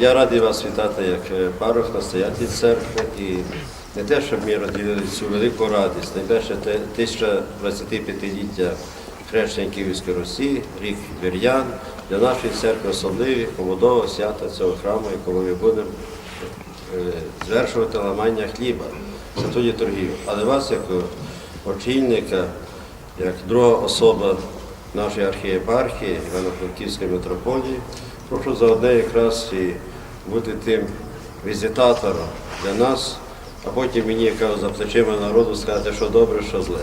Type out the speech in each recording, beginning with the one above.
Я радий вас вітати як е, парох, настоятель церкви і не те, щоб ми розділили цю велику радість, найперше 1025-ліття хрещення Київської Русі, рік Вір'ян, для нашої церкви особливі, помудова свята цього храму, якому ми будемо е, звершувати ламання хліба, святу літургію. Але вас, як очільника, як друга особа нашої архієпархії Івано-Франківської митрополії, прошу заодне якраз і бути тим візитатором для нас, а потім мені, яка за плечима народу, сказати, що добре, що зле.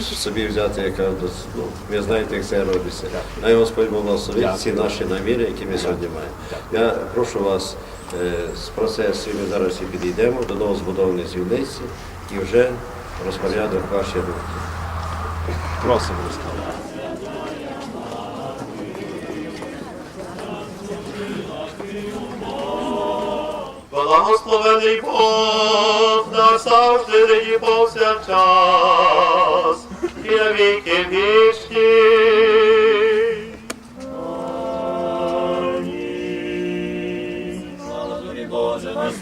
Собі взяти, яка ну, ви знаєте, як це робиться. Най Господь благословить ці наші наміри, які ми сьогодні маємо. Я прошу вас е, з процесу, ми зараз і підійдемо до новозбудованої звільниці і вже розпорядок ваші руки. Просимо Руслана. Благословений Бог назавжди нині повсякчас і на віки вічні.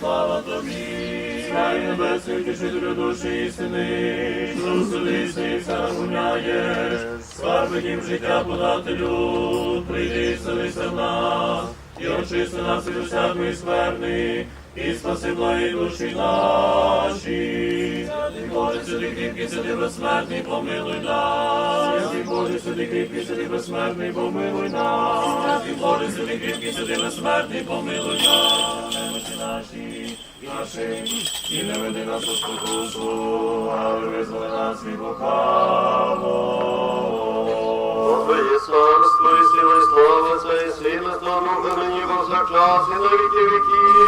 Слава тобі. Край небесний, утішителю душі істини, що вселися і вся гуняє. Скарби дім життя подателю, прийди селися в нас, і очисти нас від усякої скверни, і спаси благі душі наші. Святий Боже, святий кріпкий, святий безсмертний, помилуй нас. Святий Боже, святий кріпкий, святий безсмертний, помилуй нас. Святий Боже, святий кріпкий, святий безсмертний, помилуй нас. Немочі наші, наші, і не веди нас у спокусу, але визволи нас від лукавого. Твоє царство і сила, і слава, Твоє світло, тому нині повсякчас і на віки віків.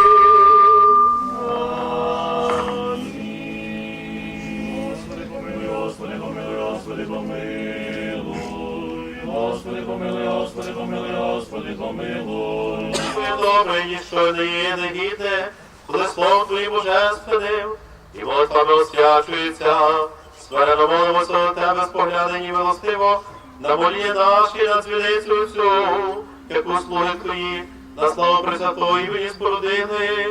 Добре, ніщо не коли словом Твоїм божественним, і молитвами освячується. Смирено молимося до Тебе, споглянені милостиво, на молі наші, на дзвіницю цю, як услуги Твої, на славу Пресвятої імені спорудили,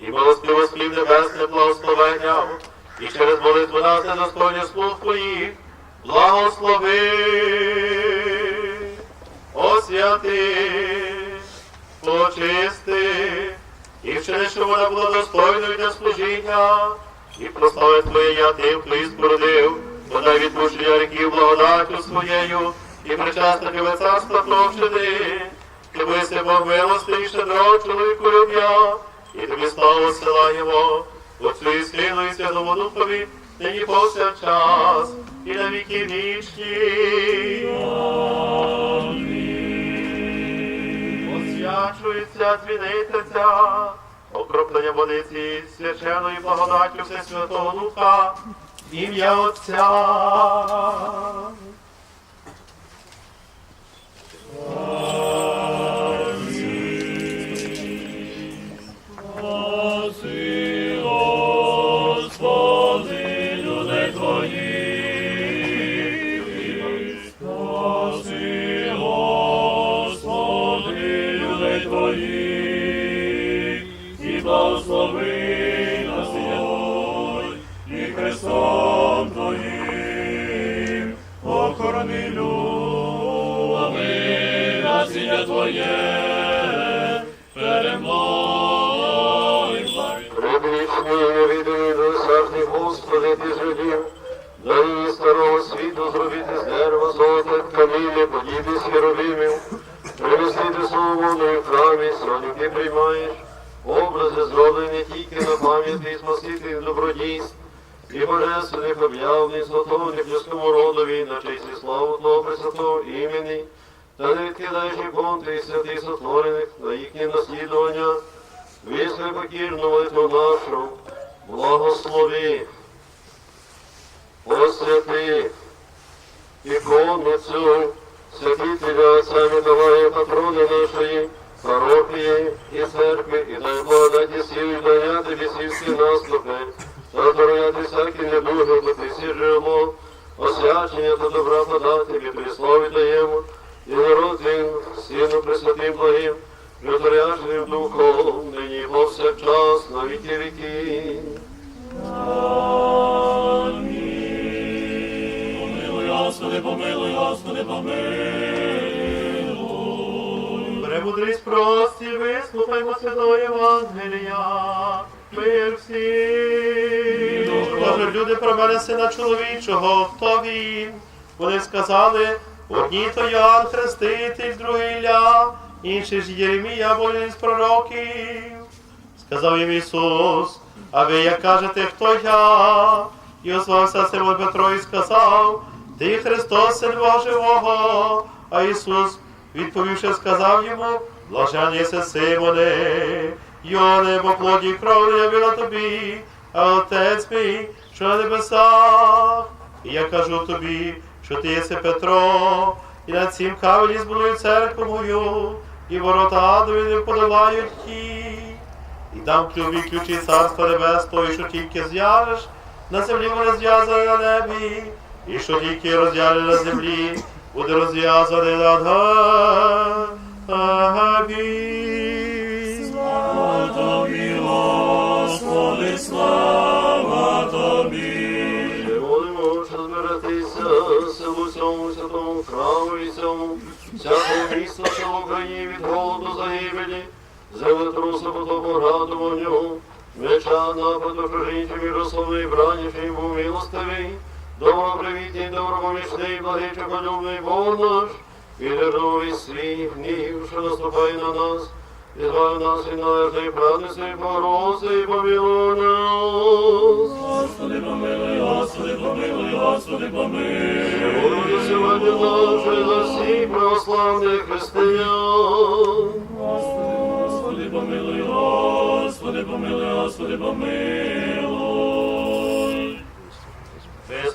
і милостиво слів небесне благословення, і через молитву нас недостойні слуг Твоїх, благослови, освяти, очисти, і вчини, щоб вона була достойною для служіння, і прослави Твоє я тим, хто її спорудив, подай відпущення гріхів благодаттю своєю, і причасне тебе царства прощини, ти виси Бог милостивий, щедро чоловіку люб'я, і тобі славу силаємо, Отцю і Сину і Святому Духові, нині повсякчас, і на віки вічні. Освячується дзвіниця, окроплення водиці священної благодаттю Всесвятого Духа, ім'я Отця. Насіння Твоє. Перемогой, славі. Предвічний невідомий досяжний Господи, ти зробив, на її старого світу зробити з дерева золота тканини, подібні з херовимів, привести до свободної в храмі, сьогодні ти приймаєш, образи зроблені тільки на пам'яті Спасителів добродійств, і божественних об'явлень зготовлених людському родові на честь і славу Твого Пресвятого імені, та не відкидаєш ікон Ти святих сотворених на їхнє наслідування, Вислухай покірну молитву нашу, благослови, освяти. Ікону цю, святителя Отця Миколая, патрони нашої, парохії і церкви, і дай благодаті сил, і даяти бісівські наслухи, та здоров'яти всякі недуги, бути всі жило, освячення та добра подати, тобі слави даємо, і народ він, сину Пресвятим благим, притворяжним духом, нині повсякчас, на віки віки. Помилуй, Господи, помилуй, Господи, помилуй. Премудрість прості, вислухаймо святого Євангелія. Мир всім. Каже, люди про мене сина чоловічого, хто він? Вони сказали, одні то Йоанн Хреститель, другий Ілля, інший ж Єремія, один з пророків. Сказав їм Ісус, а ви як кажете, хто я? І озвався Симон Петро і сказав, Ти Христос, Син Бога живого. А Ісус, відповівши, сказав йому, блажений єси Симоне, Йоне, бо плоді кров не явила тобі, а Отець мій, що на небесах. І я кажу тобі, що ти єси Петро, і на цім камені збудую церкву мою, і ворота адові не подолають її. І дам тобі ключі царства небесного, і що тільки зв'яжеш, на землі буде зв'язане на небі, і що тільки розв'яже на землі, буде розв'язане на небі. Слава тобі, Господи, слава тобі. Святому храму і цьому, всякого міста, що в Україні від голоду загибелі, землетрусу потопу нього, меча нападу чужинців і розсловний браніший був милостивий, добропривітний, добропомічний, благий, чеколюбний Бог наш, і державий свій гнів, що наступає на нас, і збав нас від належної правди, і порози, і помилуй нас. Господи, помилуй, Господи, помилуй, Господи, помилуй. Боже, сьогодні наше за всіх православних християн. Господи, помилуй, Господи, помилуй, Господи, помилуй.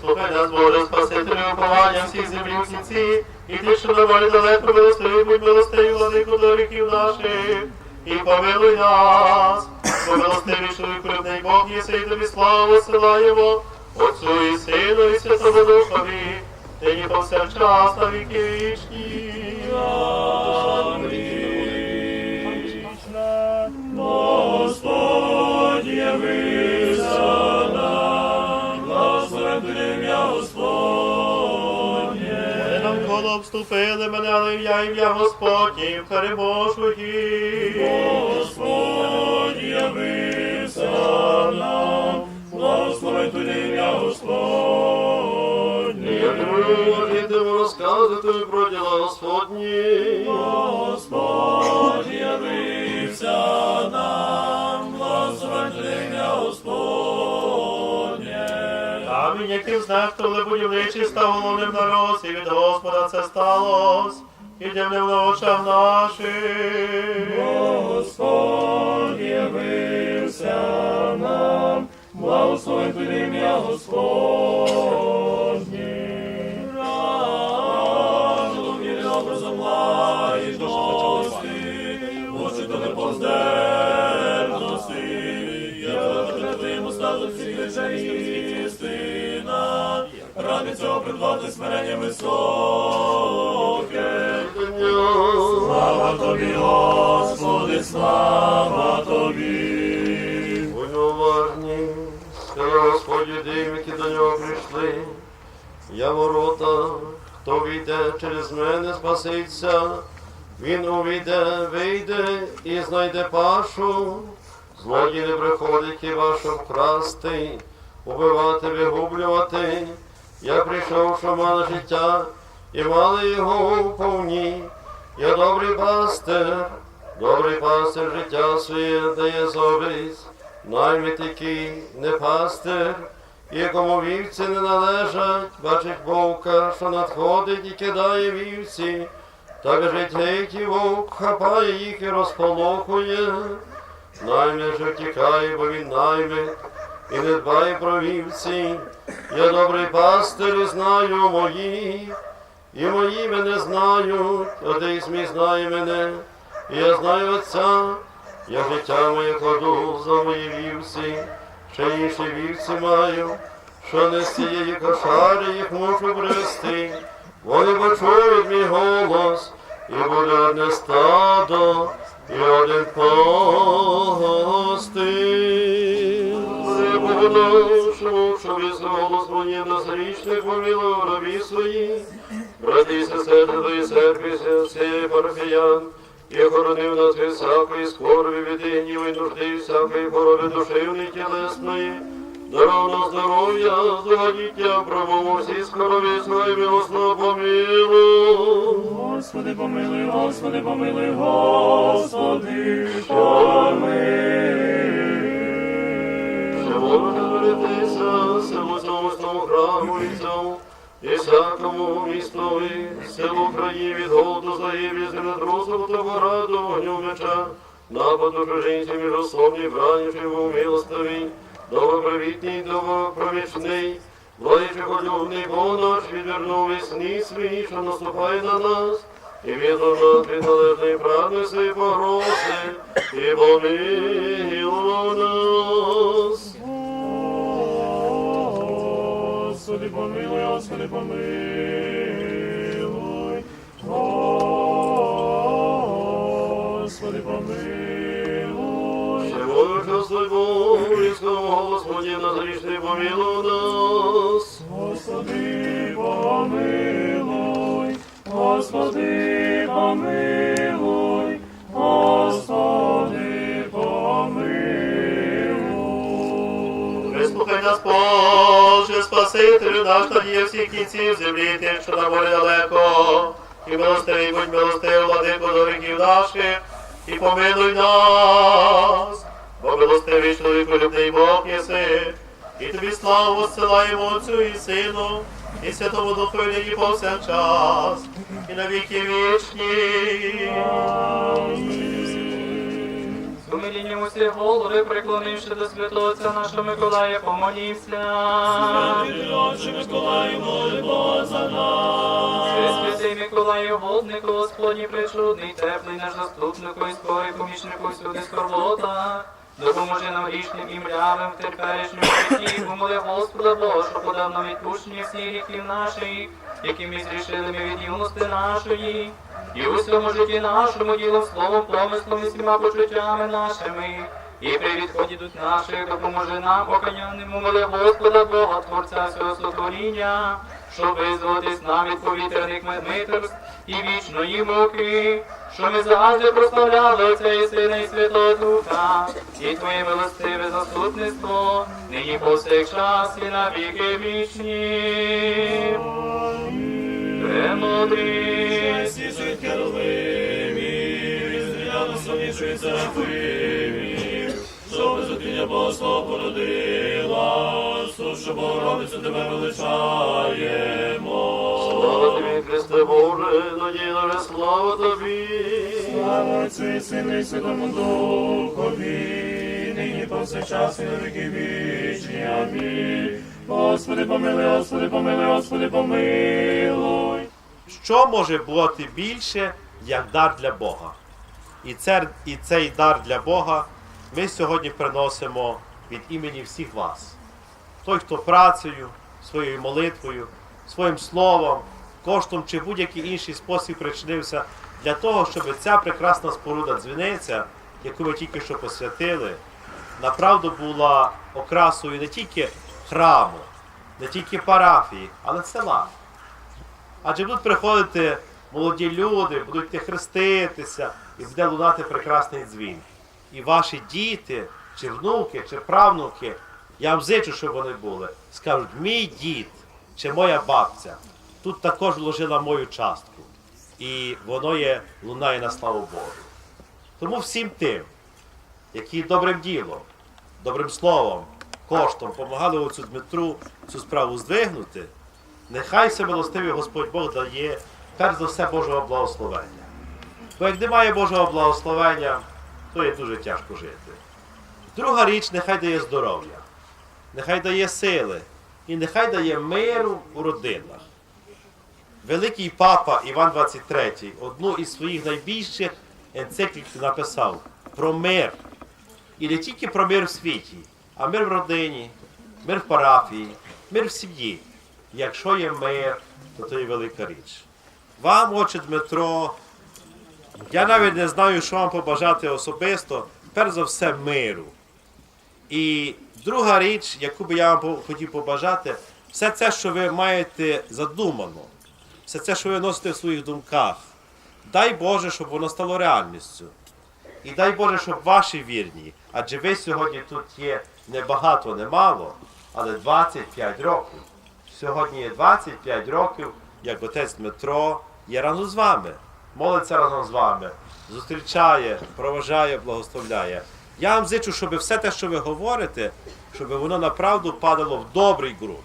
Вислухай нас, Боже, Спасителю, уповання всіх землі в кінці, і ти, що на волі далеко милостивий, будь милостивий, владику до віків наших, і помилуй нас, бо милостивий чоловік, Бог єси, і тобі славу силаємо, Отцю і Сину, і Святому Духові, нині повсякчас на віки вічні. Господь явився Обступили мене, але ім'я ім'я Господнім переможу їх. Господь явився нам, благословен тобі ім'я Господнє. Я не відемо розказувати про діла Господні. Господь Камінь, яким знехтували будівничі, став головним на роз, і від Господа це сталось, і дневним на очах наших. Господь явився нам, благословен тобі ім'я Господнє. Разом і образом лагідності, очі до непоздерності, я тебе твоєму стату всіх речей ради цього придбати смирення високе. Слава тобі, Господи, слава тобі. Будьмо уважні, сказав Господь юдеям, які до нього прийшли. Я ворота, хто війде через мене, спаситься. Він увійде, вийде і знайде пашу. Злодій не приходить хіба що вкрасти, убивати, вигублювати. Я прийшов, що мали життя, і мали його вповні. Я добрий пастир, добрий пастир життя своє дає зовість. Наймит який не пастир, якому вівці не належать, бачить вовка, що надходить і кидає вівці. Так житейкий вовк хапає їх і розполохує. Наймит же втікає, бо він наймит, і не дбає про вівці. Я добрий пастир знаю моїх, і мої мене знають, отець мій знає мене, і я знаю Отця, я життя моє кладу за мої вівці, ще інші вівці маю, що не з цієї кошари їх мушу брести. Вони почують мій голос, і буде одне стадо, і один пастир. Богу нашому, що висновав Господні на зарічних помилував рабі свої, брати і сестри Твої церкви, всі парафіян, і охоронив нас від всякої скорби, від гніву і нужди, всякої хвороби душевної тілесної, даров нам здоров'я, здогодіття, промову всі скорові свої милосно помилуй. Господи, помилуй, Господи, помилуй, Господи, помилуй. Розвернетеся, село цьому храму цьому, і всякому містові, село краї від голоду загибі, з нетрусу того раду, вогню меча, нападу чужинців міжословні, браніші в милостиві, добропривітний, добропромічний, бо наш відвернув весні свій, що наступає на нас, і нас від належної правди свої погрози, і помилуй нас. Господи, помилуй, Господи, помилуй. Господи, помилуй. Всього Господь Бог, близького Господі, на зарічний помилуй нас. Господи, помилуй. Господи, помилуй. Господи, Вислухай нас, Боже, Спасителю наш, надія всіх кінців землі, тим, що на морі далеко. І милостивий, будь милостивий, владико до віків наших, і помилуй нас, бо милостивий чоловіку любний Бог єси, і тобі славу посилаємо Отцю і Сину, і Святому Духу, і повсякчас, і на віки вічні. Умилінням усі голови, преклонивши до святого Отця нашого Миколая, помолімся. Отче Миколаю, моли Бога за нас. Святий Миколаю, голднику, Господній причудний, теплий наш заступнику і скорий помічнику всюди скорбота. Допоможи нам грішним і млявим в теперішньому житті, помоли Господа Бога, що подав нам відпущення всіх гріхів наших, які ми зрішили ми від юності нашої. І у всьому житті нашому ділом, словом, помислом і всіма почуттями нашими. І при відході до наших допоможи нам, покаянним, моли Господа Бога, Творця всього сотворіння, щоб визволитись нам від повітряних митерств і вічної муки, що ми завжди прославляли Отця і Сина і Святого Духа, і Твоє милостиве заступництво, нині повсякчас і на віки вічні. Премудрість. Всі жить Херовимів, зріляно сонячої серафимів, що безодвіння Богослова породила, сушу Богородицю тебе величаємо. Слава тобі, Христе слава тобі. Слава Отцю і Святому Духові, нині повсякчас і на віки вічні. Амінь. Господи, помилуй, Господи, помилуй, Господи, помилуй. Що може бути більше, як дар для Бога? І, це, і цей дар для Бога ми сьогодні приносимо від імені всіх вас. Той, хто працею, своєю молитвою, своїм словом, коштом чи будь-який інший спосіб причинився для того, щоб ця прекрасна споруда дзвіниця, яку ми тільки що посвятили, направду була окрасою не тільки храму, не тільки парафії, але села. Адже будуть приходити молоді люди, будуть хреститися, і буде лунати прекрасний дзвін. І ваші діти, чи внуки, чи правнуки, я вам зичу, щоб вони були, скажуть, мій дід чи моя бабця тут також вложила мою частку. І воно є, лунає на славу Богу. Тому всім тим, які добрим ділом, добрим словом, коштом допомагали оцю Дмитру цю справу здвигнути, Нехай все милостивий Господь Бог дає перш за все Божого благословення. Бо як немає Божого благословення, то є дуже тяжко жити. Друга річ, нехай дає здоров'я, нехай дає сили і нехай дає миру у родинах. Великий папа Іван XXIII одну із своїх найбільших енциклік написав про мир. І не тільки про мир в світі, а мир в родині, мир в парафії, мир в сім'ї. Якщо є мир, то це є велика річ. Вам, отче Дмитро, Я навіть не знаю, що вам побажати особисто. Перш за все, миру. І друга річ, яку би я вам хотів побажати, все це, що ви маєте задумано, все це, що ви носите в своїх думках, дай Боже, щоб воно стало реальністю. І дай Боже, щоб ваші вірні, адже ви сьогодні тут є не багато, не мало, але 25 років. Сьогодні є 25 років, як отець Дмитро є разом з вами, молиться разом з вами, зустрічає, проважає, благословляє. Я вам зичу, щоб все те, що ви говорите, щоб воно направду падало в добрий ґрунт,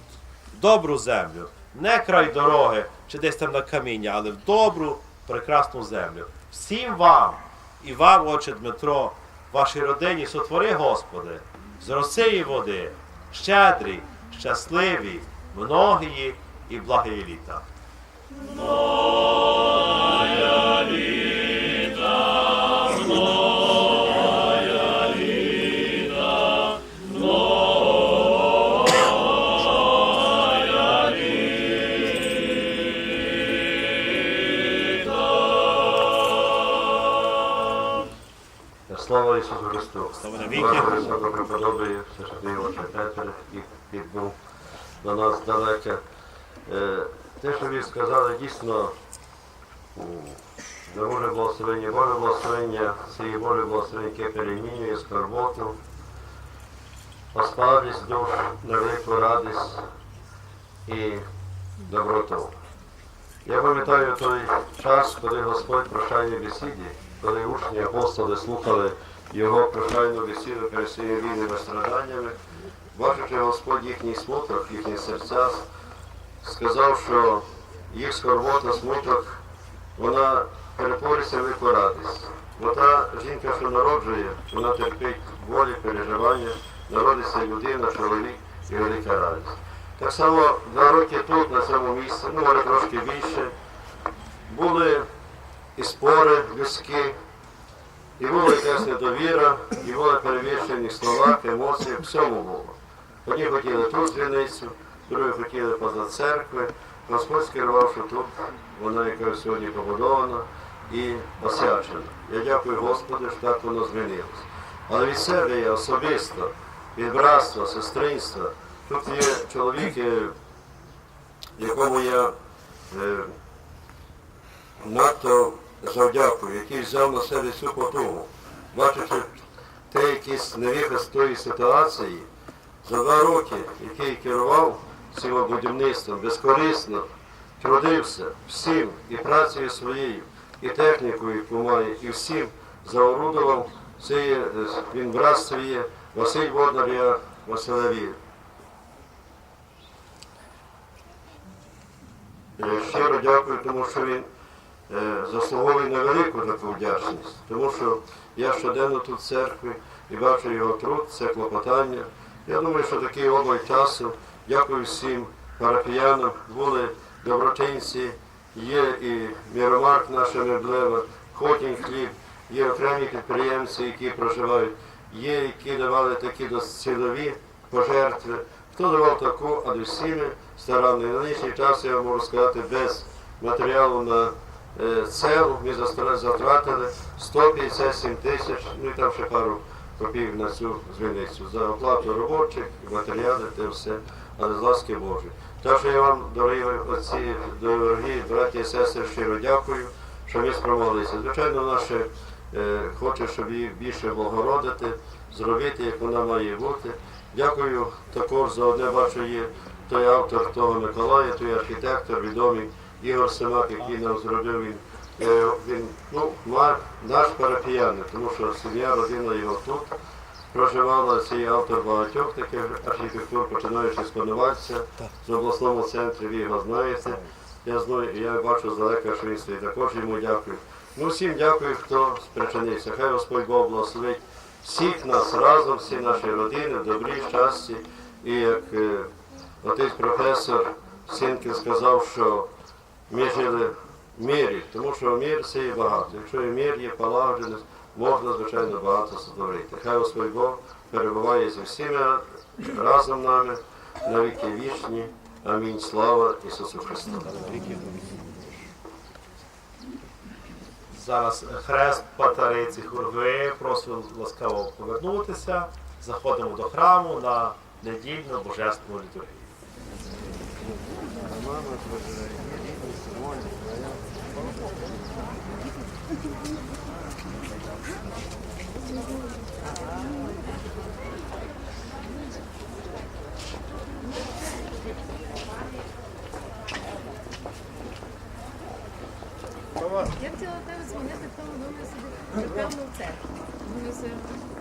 в добру землю, не край дороги чи десь там на каміння, але в добру, прекрасну землю. Всім вам і вам, отче Дмитро, вашій родині сотвори, Господи, з роси і води, щедрі, щасливі, многії і благі літа. Слава Ісусу Христу! Слава навіки. Слава Високопреподобає, Всесвятий Отче Петр, і підбув до нас далеке. Е, Те, що ви сказали, дійсно Боже благословення, Боже благословення, це Боже благословення, яке перемінює скорботу, оспадність душ, на велику радість і доброту. Я пам'ятаю той час, коли Господь прощальній бесіді, коли учні апостоли слухали його прощальну бесіду перед своїми війними страданнями, бачачи Господь їхній смуток, їхні серця, сказав, що їх скорбота, смуток, вона перетвориться в радість. Бо та жінка, що народжує, вона терпить болі, переживання, народиться людина, чоловік і велика радість. Так само два роки тут, на цьому місці, ну, може трошки більше, були і спори людські, і була якась недовіра, і були перевищені слова, емоції, всьому було. Одні хотіли тут дзвіницю, другі хотіли поза церкви. Господь скерував, що тут вона яка сьогодні побудована і освячена. Я дякую Господу, що так воно змінилось. Але від себе я особисто, від братства, сестринства, тут є чоловік, е, якому я е, надто завдякую, який взяв на себе цю потугу, бачачи те якісь невихід з тої ситуації, за два роки, який керував цим будівництвом, безкорисно трудився всім і працею своєю, і технікою, яку має, і всім заорудував. Це він брат свій, Василь Воднар, я Василеві. Щиро дякую, тому що він е, заслуговує на велику таку вдячність. Тому що я щоденно тут в церкві і бачу його труд, це клопотання. Я думаю, що такий обмаль часу. Дякую всім парафіянам, були доброчинці, є і Міромарк наша Меблева, Хотінь хліб, є окремі підприємці, які проживають, є, які давали такі доцільові пожертви. Хто давав таку, а всіми старанно. На нинішній час я можу сказати, без матеріалу на е, цел ми затратили 157 тисяч, ну і там ще пару копійок на цю звільницю за оплату робочих, матеріали, те все, але з ласки Божої. Так що я вам, дорогі отці, дорогі браті і сестри, щиро дякую, що ви спромоглися. Звичайно, наше е, хоче, щоб її більше благородити, зробити, як вона має бути. Дякую також за одне бачу є той автор того Миколая, той архітектор, відомий Ігор Семак, який нам зробив він. Е, Він ну, наш парафіянин, тому що сім'я, родина його тут проживала. Цей автор багатьох таких архітектур, починаючи з Коновальця, з обласному центрі, ви його знаєте. Я знаю, я бачу здалека, що він. Також йому дякую. Ну, всім дякую, хто спричинився. Хай Господь Бог благословить всіх нас разом, всі наші родини, добрі, щасті. І як е, отець професор Синкін сказав, що ми жили мірі, тому що мір є багато. Якщо є мір, є полагодженість, можна, звичайно, багато створити. Хай Господь Бог перебуває зі всіма разом нами на віки вічні. Амінь. Слава Ісусу Христу. Зараз хрест по тариці Хурви. Просимо ласкаво повернутися. Заходимо до храму на недільну божественну літургію. Я хотіла тебе дзвонити, тому думаю собі, напевно, в церкві.